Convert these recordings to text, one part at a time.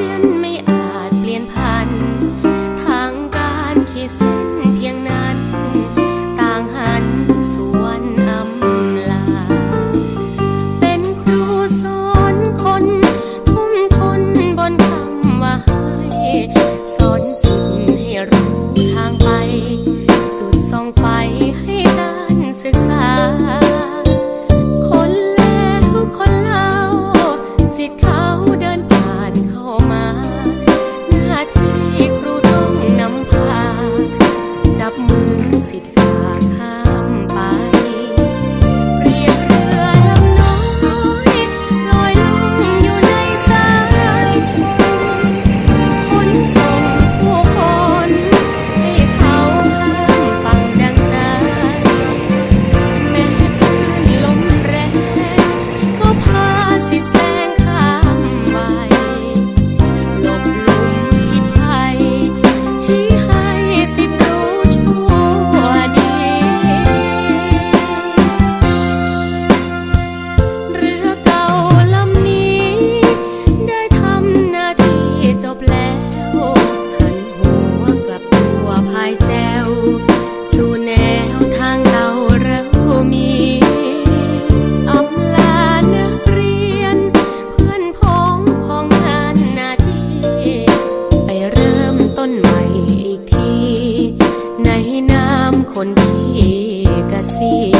million See.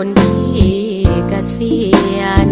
คนที่เกษียณ